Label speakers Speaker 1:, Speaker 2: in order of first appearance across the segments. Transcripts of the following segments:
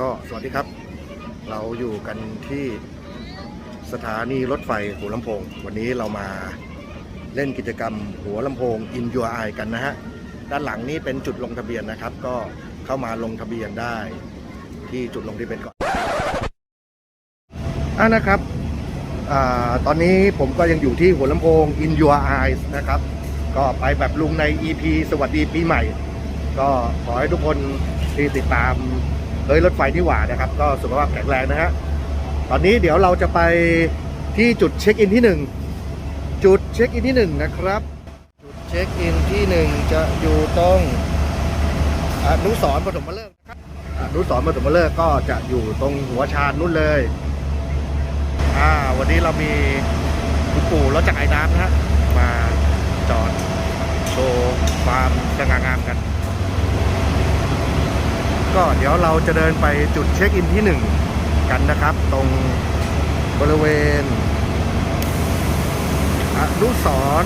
Speaker 1: ก็สวัสดีครับ เราอยู่กันที่สถานีรถไฟหัวลำโพง วันนี้เรามาเล่นกิจกรรมหัวลำโพง In Your Eye กันนะฮะ ด้านหลังนี้เป็นจุดลงทะเบียนนะครับ ก็เข้ามาลงทะเบียนได้ ที่จุดลงทะเบียนก่อนอะนะครับอตอนนี้ผมก็ยังอยู่ที่หัวลำโพง In Your Eyes นะครับ ก็ไปแบบลุงใน EP สวัสดีปีใหม่ ก็ขอให้ทุกคนที่ติดตาม เฮ้ยรถไฟที่หว่านะครับ ก็สุขภาพแข็งแรงนะฮะตอนนี้เดี๋ยวเราจะไปที่จุดเช็คอินที่หนึ่งจุดเช็คอินที่หนึ่งนะครับ จุดเช็คอินที่หนึ่งจะอยู่ตรงอนุสรปฐมฤกษ์ครับอนุสรปฐมฤกษ์ก็จะอยู่ตรงหัวชานนู่นเลยอ่าวันนี้เรามีคุณปู่รถจักรยานน้ำนะฮะมาจอดโชว์ความสง่างามกัน ก็เดี๋ยวเราจะเดินไปจุดเช็คอินที่หนึ่งกันนะครับ ตรงบริเวณอนุสร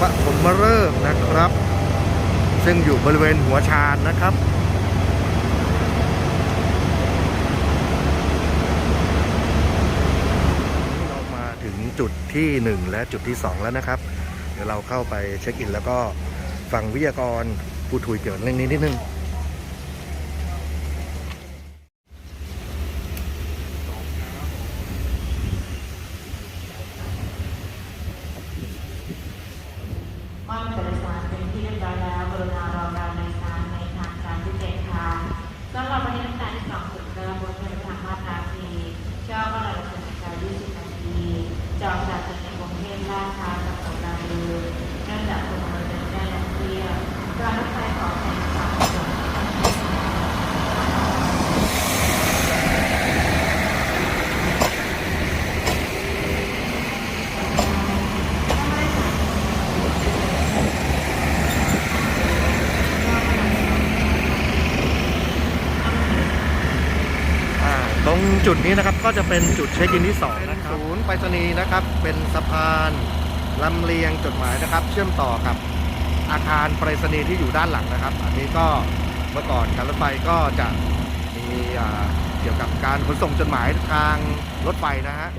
Speaker 1: ปฐมฤกษ์นะครับ ซึ่งอยู่บริเวณหัวชานนะครับเรามาถึงจุดที่ 1 และจุดที่ 2 แล้วนะครับ เดี๋ยวเราเข้าไปเช็คอิน แล้วก็ฟังวิทยากรพูดคุยเกี่ยวเรื่องนี้นิดนึง
Speaker 2: ม่อนบริษัทเป็นที่เรียบร้อยแล้วกรุณารอการโดยสารในทางการที่เจ็ดค่ะสำหรับวันนี้น้ำตาลที่สองสุดเริ่มบนเส้นทางมาตราสีเชื่อว่าเราจะมีการยี่สิบนาทีจองจากจุดในกรุงเทพล่าช้ากับของเราดูเนื่องจากคนเราเดินได้และเที่ยวการรถไฟขอแข่งสามจุด
Speaker 1: อ่าตรง จุดนี้นะครับก็จะเป็นจุดเช็คอินที่2นะครับศูนย์ไปรษณีย์นะครับ เป็นสะพานลำเลียงจดหมายนะครับ เชื่อมต่อกับอาคารไปรษณีย์ที่อยู่ด้านหลังนะครับ อันนี้ก็เมื่อก่อนการรถไฟก็จะมีเกี่ยวกับการขนส่งจดหมายทางรถไฟนะฮะ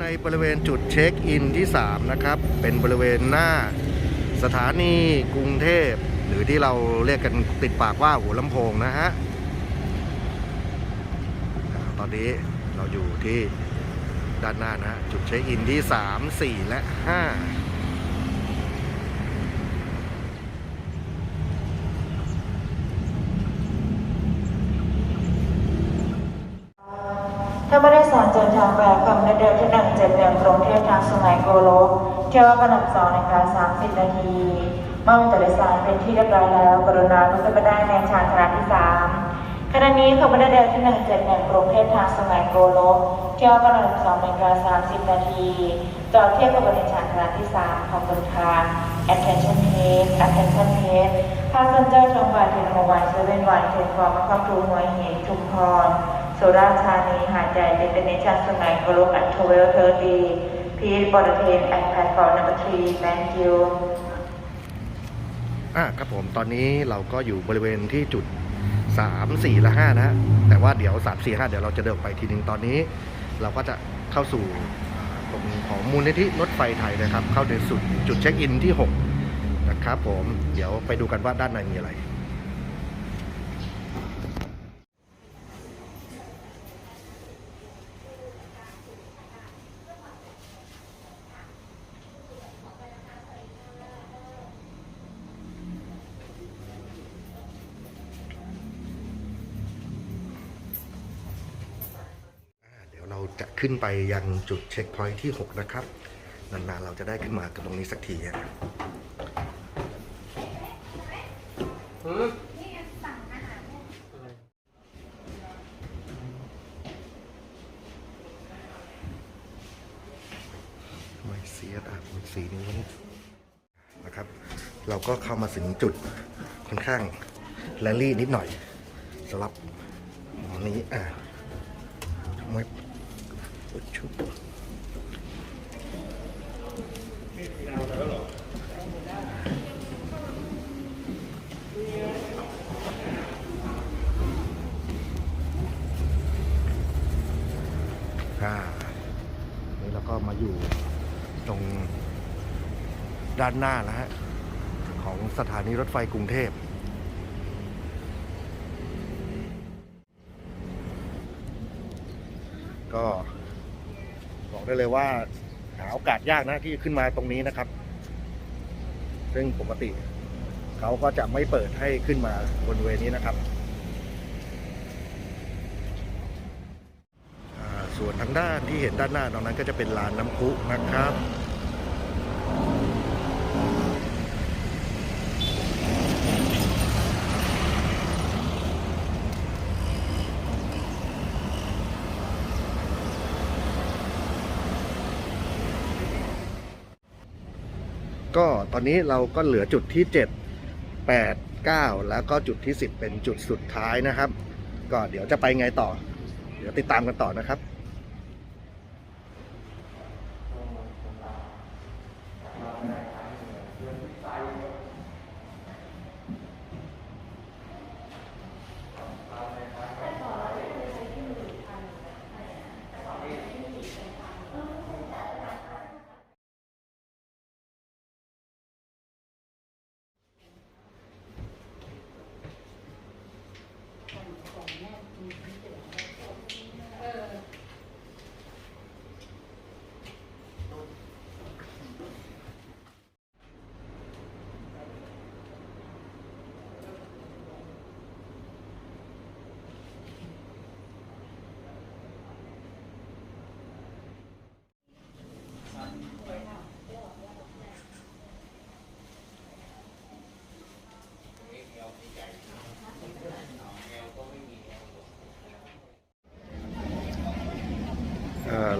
Speaker 1: ในบริเวณจุดเช็คอินที่ 3 นะครับ เป็นบริเวณหน้าสถานีกรุงเทพ หรือที่เราเรียกกันติดปากว่าหัวลำโพงนะฮะ ตอนนี้เราอยู่ที่ด้านหน้านะฮะจุดเช็คอินที่ 3 4 และ 5
Speaker 2: ถ้าไม่ได้สารเดิน ทางแบบคำเดินที่หนึ่งเจ็ดเดือนกรุงเทพทางสุไหงโกโลกเที่ยวกระดับสองนกาสามสิบนาทีเมื่อมีโดยสารเป็นที่เรียบร้อยแล้ว กรุณาลุกขึ้นมาได้ในชานคณะที่สามขณะนี้ขบวนเดินที่หนึ่งเจ็ดหนึ่งกรุงเทพทางสุไหงโกโลกเที่ยวกระดับสองนาฬิกาสามสิบนาทีจอดเทียบกับในชานคณะที่สามขอบคุณค่ะ attention please attention please passenger ทงบาทเทนโมบายเซเว่นวันเทนฟอร์มครอบครัวหัวเหินชุมพร สุราธานีหาดใหญ่เดนเนชั่นสุไหงโกลกอัตโทเวลเทอร์ดีพีทบอร์เทนแอดแพลตฟอร์มนัมเบอร์ทรี thank you
Speaker 1: อะครับผมตอนนี้เราก็อยู่บริเวณที่จุด 3 4 และ 5 นะฮะแต่ว่าเดี๋ยว 3 4 5 เดี๋ยวเราจะเดินไปทีหนึ่งตอนนี้ เราก็จะเข้าสู่ตรงของมูลนิธิรถไฟไทยนะครับ เข้าในสุดจุดเช็คอินที่ 6 นะครับผมเดี๋ยวไปดูกันว่าด้านในมีอะไร อ่าเดี๋ยวเรา จะขึ้นไปยังจุดเช็คพอยท์ที่ 6 นะครับ นานๆเราจะได้ขึ้นมากับตรงนี้สักทีอะสีอะมันสีนี้นะครับ เราก็เข้ามาถึงจุดค่อนข้างแรลลี่นิดหน่อยสำหรับหมอนี้อะไม่ ชุบอ่านี่เราก็มาอยู่ตรงด้านหน้าแล้วฮะ ของสถานีรถไฟกรุงเทพก็ บอกได้เลยว่าหาโอกาสยากนะที่จะขึ้นมาตรงนี้นะครับ ซึ่งปกติเขาก็จะไม่เปิดให้ขึ้นมาบนเวนี้นะครับ ส่วนทางด้านที่เห็นด้านหน้าตรงนั้นก็จะเป็นลานน้ำพุนะครับ ก็ตอนนี้เราก็เหลือจุดที่ 7 8 9 แล้วก็จุดที่ 10 เป็นจุดสุดท้ายนะครับ ก็เดี๋ยวจะไปไงต่อ เดี๋ยวติดตามกันต่อนะครับ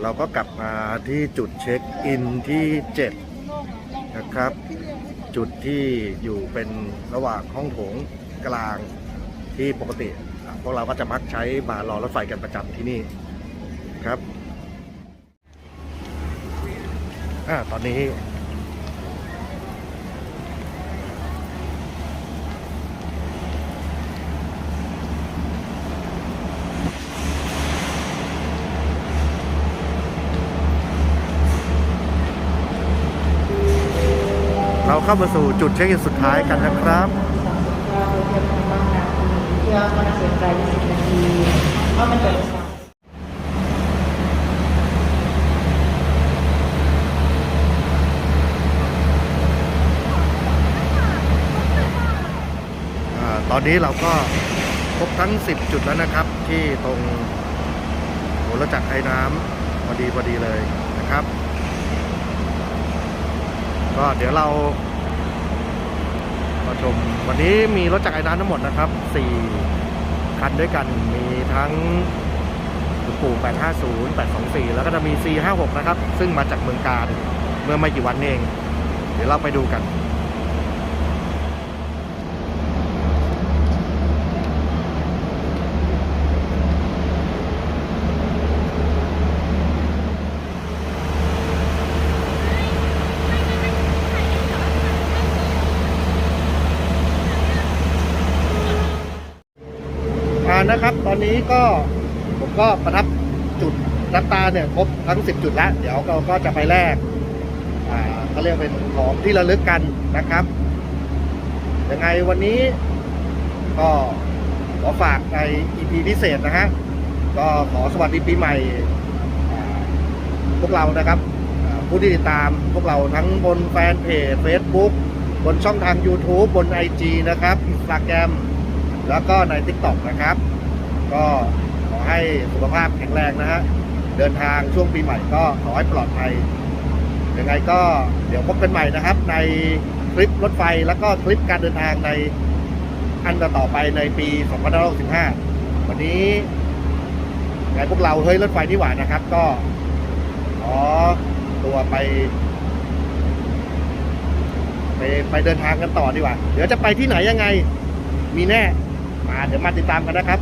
Speaker 1: เราก็กลับมาที่จุดเช็คอินที่ 7 นะครับ จุดที่อยู่เป็นระหว่างห้องโถงกลางที่ปกติ พวกเราก็จะมักใช้มารอรถไฟกันประจำที่นี่ครับอ่าตอนนี้ เข้ามาสู่จุดเช็คอินสุดท้ายกันนะครับ
Speaker 2: เราเตรียมตัวตั้งนาทีเที่ยวก็น่าสนใจ20นาทีเพราะมันเกิดสาย
Speaker 1: อาตอนนี้เราก็ครบทั้ง 10 จุดแล้วนะครับ ที่ตรงหัวรจักรไอ้น้ำพอดีพอดีเลยนะครับ ก็เดี๋ยวเรา มาชม วันนี้มีรถจักรไอ้น้ำทั้งหมดนะครับ 4 คันด้วยกัน มีทั้งปู่850 824 แล้วก็จะมี C56 นะครับ ซึ่งมาจากเมืองการเมื่อไม่กี่วันเอง เดี๋ยวเราไปดูกันานะครับ ตอนนี้ก็ผมก็ประทับจุดนับตาเนี่ยครบทั้ง 10 จุดแล้ว เดี๋ยวเราก็จะไปแลกอ่าเขาเรียกเป็นของที่ระลึกกันนะครับ ยังไงวันนี้ก็ขอฝากใน EP พิเศษนะฮะ ก็ขอสวัสดีปีใหม่ พวกเรานะครับ ผู้ที่ติดตามพวกเราทั้งบนแฟนเพจ Facebook บนช่องทาง YouTube บน IG นะครับ Instagram แล้วก็ใน TikTok นะครับ ก็ขอให้สุขภาพแข็งแรงนะฮะ เดินทางช่วงปีใหม่ก็ขอให้ปลอดภัย ยังไงก็เดี๋ยวพบกันใหม่นะครับ ในคลิปรถไฟแล้วก็คลิปการเดินทางในอันต่อไปในปี 2565 วันนี้ไงพวกเราเฮ้ยรถไฟนี่หว่านะครับ ก็ขอตัวไป ไปไปเดินทางกันต่อดีกว่า เดี๋ยวจะไปที่ไหนยังไง มีแน่ มาเดี๋ยวมาติดตามกันนะครับ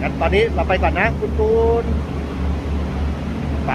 Speaker 1: งั้นตอนนี้เราไปก่อนนะ คุณตูนไป